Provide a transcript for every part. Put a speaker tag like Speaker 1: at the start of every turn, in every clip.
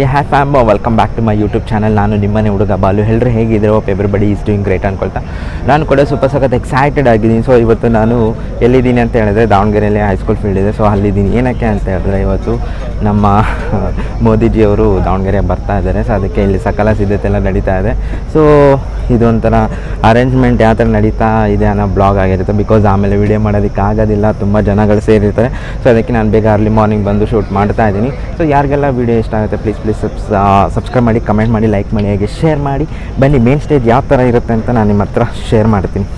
Speaker 1: ಈ hey fam welcome back to my YouTube channel ನಾನು ನಿಮ್ಮನೆ ಹುಡುಗ ಬಾಲು. ಎಲ್ಲರೂ ಹೇಗಿದ್ರು hope everybody is doing great ಅನ್ಕೊಳ್ತಾ. ನಾನು ಕೂಡ ಸ್ವಲ್ಪ ಸಖತ್ ಎಕ್ಸೈಟೆಡ್ ಆಗಿದ್ದೀನಿ. ಸೊ ಇವತ್ತು ನಾನು ಎಲ್ಲಿದ್ದೀನಿ ಅಂತ ಹೇಳಿದ್ರೆ, ದಾವಣಗೆರೆಯಲ್ಲಿ ಹೈಸ್ಕೂಲ್ ಫೀಲ್ಡ್ ಇದೆ. ಸೊ ಅಲ್ಲಿದ್ದೀನಿ. ಏನಕ್ಕೆ ಅಂತ ಹೇಳಿದ್ರೆ, ಇವತ್ತು ನಮ್ಮ ಮೋದಿಜಿಯವರು ದಾವಣಗೆರೆ ಬರ್ತಾ ಇದ್ದಾರೆ. ಸೊ ಅದಕ್ಕೆ ಇಲ್ಲಿ ಸಕಲ ಸಿದ್ಧತೆ ಎಲ್ಲ ನಡೀತಾ ಇದೆ. ಸೊ ಇದೊಂಥರ ಅರೇಂಜ್ಮೆಂಟ್ ಯಾವ ಥರ ನಡೀತಾ ಇದೆ ಅನ್ನೋ ಬ್ಲಾಗ್ ಆಗಿರುತ್ತೆ. ಬಿಕಾಸ್ ಆಮೇಲೆ ವಿಡಿಯೋ ಮಾಡೋದಕ್ಕೆ ಆಗೋದಿಲ್ಲ, ತುಂಬ ಜನಗಳು ಸೇರಿರ್ತಾರೆ. ಸೊ ಅದಕ್ಕೆ ನಾನು ಬೇಗ ಅರ್ಲಿ ಮಾರ್ನಿಂಗ್ ಬಂದು ಶೂಟ್ ಮಾಡ್ತಾ ಇದ್ದೀನಿ. ಸೊ ಯಾರಿಗೆಲ್ಲ ವಿಡಿಯೋ ಇಷ್ಟ ಆಗುತ್ತೆ ಪ್ಲೀಸ್ ಪ್ಲೀಸ್ ಸಬ್ಸ್ ಸಬ್ಸ್ಕ್ರೈಬ್ ಮಾಡಿ ಕಮೆಂಟ್ ಮಾಡಿ ಲೈಕ್ ಮಾಡಿ, ಹಾಗೆ ಶೇರ್ ಮಾಡಿ. ಬನ್ನಿ ಮೇನ್ ಸ್ಟೇಜ್ ಯಾವ ಥರ ಇರುತ್ತೆ ಅಂತ ನಾನು ನಿಮ್ಮ ಹತ್ರ ಶೇರ್ ಮಾಡ್ತೀನಿ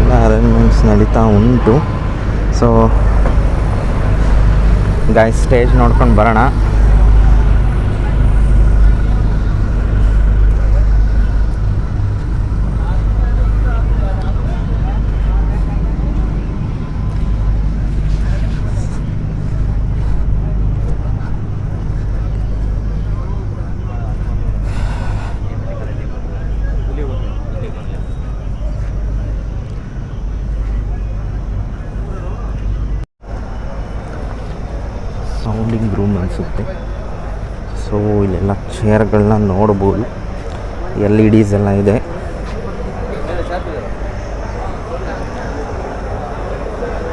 Speaker 1: ಎಲ್ಲ ಅರೇಂಜ್ಮೆಂಟ್ಸ್ ನಡೀತಾ ಉಂಟು. ಸೊ ಗಾಯ ಸ್ಟೇಜ್ ನೋಡ್ಕೊಂಡು ಬರೋಣ. ರೂಮ್ ಅನಿಸುತ್ತೆ. ಸೊ ಇಲ್ಲೆಲ್ಲ ಚೇರ್ಗಳನ್ನ ನೋಡ್ಬೋದು. ಎಲ್ ಇ ಡಿಸ್ ಎಲ್ಲ ಇದೆ.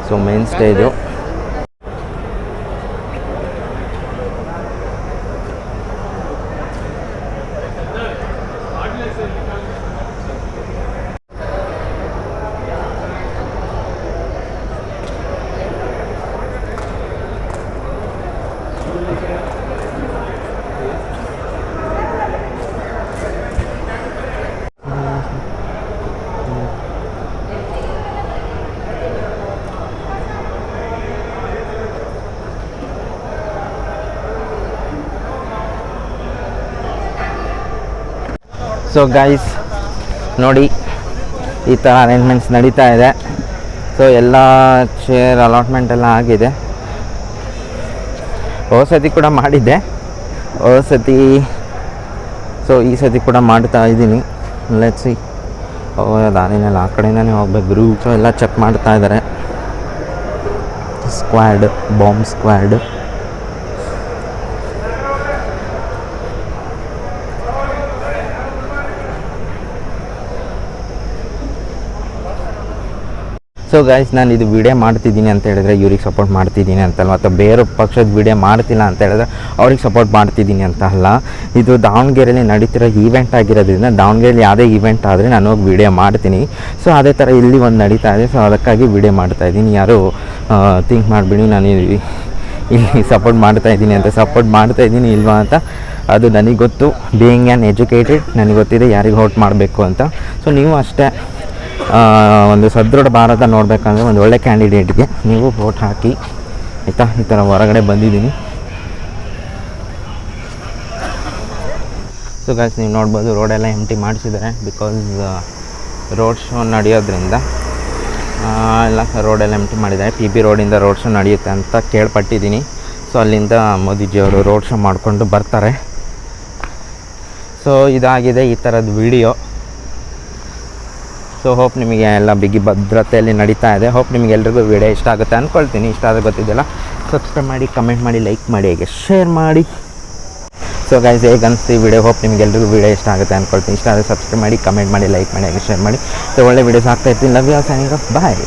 Speaker 1: So main stage so guys ನೋಡಿ, ಈ ಥರ ಅರೇಂಜ್ಮೆಂಟ್ಸ್ ನಡೀತಾ ಇದೆ. ಸೊ ಎಲ್ಲ ಚೇರ್ ಅಲಾಟ್ಮೆಂಟ್ ಎಲ್ಲ ಆಗಿದೆ. ಸತಿ ಕೂಡ ಮಾಡಿದ್ದೆ. ಸತಿ ಸೊ ಈ ಸತಿ ಕೂಡ ಮಾಡ್ತಾ ಇದ್ದೀನಿ. ಲೆಟ್ಸಿ ಓ, ದಾರಿನಲ್ಲಿ ಆ ಕಡೆಯಿಂದನೇ ಹೋಗ್ಬೇಕು ಗ್ರೂಪ್ ಎಲ್ಲ ಚೆಕ್ ಮಾಡ್ತಾ ಇದ್ದಾರೆ. Squad bomb squad so guys ನಾನು ಇದು ವಿಡಿಯೋ ಮಾಡ್ತಿದ್ದೀನಿ ಅಂತ ಹೇಳಿದ್ರೆ ಇವ್ರಿಗೆ ಸಪೋರ್ಟ್ ಮಾಡ್ತಿದ್ದೀನಿ ಅಂತಲ್ಲ ಅಥವಾ ಬೇರೆ ಪಕ್ಷದ ವಿಡಿಯೋ ಮಾಡ್ತಿಲ್ಲ ಅಂತ ಹೇಳಿದ್ರೆ ಅವ್ರಿಗೆ ಸಪೋರ್ಟ್ ಮಾಡ್ತಿದ್ದೀನಿ ಅಂತ ಅಲ್ಲ. ಇದು ದಾವಣಗೆರೆಯಲ್ಲಿ ನಡೀತಿರೋ ಈವೆಂಟ್ ಆಗಿರೋದ್ರಿಂದ ದಾವಣಗೆರೆಯಲ್ಲಿ ಯಾವುದೇ ಈವೆಂಟ್ ಆದರೆ ನಾನು ಹೋಗಿ ವಿಡಿಯೋ ಮಾಡ್ತೀನಿ. ಸೊ ಅದೇ ಥರ ಇಲ್ಲಿ ಒಂದು ನಡೀತಾ ಇದೆ ಸೊ ಅದಕ್ಕಾಗಿ ವಿಡಿಯೋ ಮಾಡ್ತಾ ಇದ್ದೀನಿ. ಯಾರು ಥಿಂಕ್ ಮಾಡಿಬಿಡಿ, ನಾನು ಇಲ್ಲಿ ಸಪೋರ್ಟ್ ಮಾಡ್ತಾ ಇದ್ದೀನಿ ಅಂತ. ಸಪೋರ್ಟ್ ಮಾಡ್ತಾ ಇದ್ದೀನಿ ಇಲ್ವಾ ಅಂತ? ಅದು ನನಗೆ ಗೊತ್ತು. ಬೀಯಿಂಗ್ ಆ್ಯನ್ ಎಜುಕೇಟೆಡ್ ನನಗೆ ಗೊತ್ತಿದೆ ಯಾರಿಗೆ ಹೋಟ್ ಮಾಡಬೇಕು ಅಂತ. ಸೊ ನೀವು ಅಷ್ಟೇ. ಒಂದು ಸದೃಢ ಭಾರತ ನೋಡಬೇಕಂದ್ರೆ ಒಂದು ಒಳ್ಳೆ ಕ್ಯಾಂಡಿಡೇಟ್ಗೆ ನೀವು ವೋಟ್ ಹಾಕಿ. ಆಯಿತಾ? ಈ ಥರ ಹೊರಗಡೆ ಬಂದಿದ್ದೀನಿ. ಸೊ ಗಾಯ್ಸ್ ನೀವು ನೋಡ್ಬೋದು ರೋಡೆಲ್ಲ ಎಂಟಿ ಮಾಡಿಸಿದ್ದಾರೆ ಬಿಕಾಸ್ ರೋಡ್ ಶೋ ನಡೆಯೋದ್ರಿಂದ ಎಲ್ಲ ರೋಡೆಲ್ಲ ಎಂಟಿ ಮಾಡಿದ್ದಾರೆ. ಪಿ ಬಿ ರೋಡಿಂದ ರೋಡ್ ಶೋ ನಡೆಯುತ್ತೆ ಅಂತ ಕೇಳ್ಪಟ್ಟಿದ್ದೀನಿ. ಸೊ ಅಲ್ಲಿಂದ ಮೋದಿಜಿಯವರು ರೋಡ್ ಶೋ ಮಾಡಿಕೊಂಡು ಬರ್ತಾರೆ. ಸೊ ಇದಾಗಿದೆ ಈ ಥರದ್ದು ವಿಡಿಯೋ ಸೊ ಹೋಪ್ ನಿಮಗೆ ಎಲ್ಲ ಬಿಗಿ ಭದ್ರತೆಯಲ್ಲಿ ನಡೀತಾ ಇದೆ. ಹೋಪ್ ನಿಮಗೆ ಎಲ್ರಿಗೂ ವಿಡಿಯೋ ಇಷ್ಟ ಆಗುತ್ತೆ ಅಂದ್ಕೊಳ್ತೀನಿ ಇಷ್ಟ ಆದರೆ ಗೊತ್ತಿದೆಯಲ್ಲ ಸಬ್ಸ್ಕ್ರೈಬ್ ಮಾಡಿ ಕಮೆಂಟ್ ಮಾಡಿ ಲೈಕ್ ಮಾಡಿ, ಹೇಗೆ ಶೇರ್ ಮಾಡಿ. ಸೊ ಗೈಸ್ ಹೇಗೆ ಅನಿಸ್ತು ಈ ವಿಡಿಯೋ? ಹೋಪ್ ನಿಮ್ಗೆ ಎಲ್ರಿಗೂ ವಿಡಿಯೋ ಇಷ್ಟ ಆಗುತ್ತೆ ಅಂದ್ಕೊಳ್ತೀನಿ ಇಷ್ಟ ಆದರೆ ಸಬ್ಸ್ಕ್ರೈಬ್ ಮಾಡಿ ಕಮೆಂಟ್ ಮಾಡಿ ಲೈಕ್ ಮಾಡಿ, ಹೇಗೆ ಶೇರ್ ಮಾಡಿ. ಸೊ ಒಳ್ಳೆ ವೀಡಿಯೋಸ್ ಆಗ್ತಾ ಇರ್ತೀನಿ. Love you ಸ್ಯಾಂಗ್ bye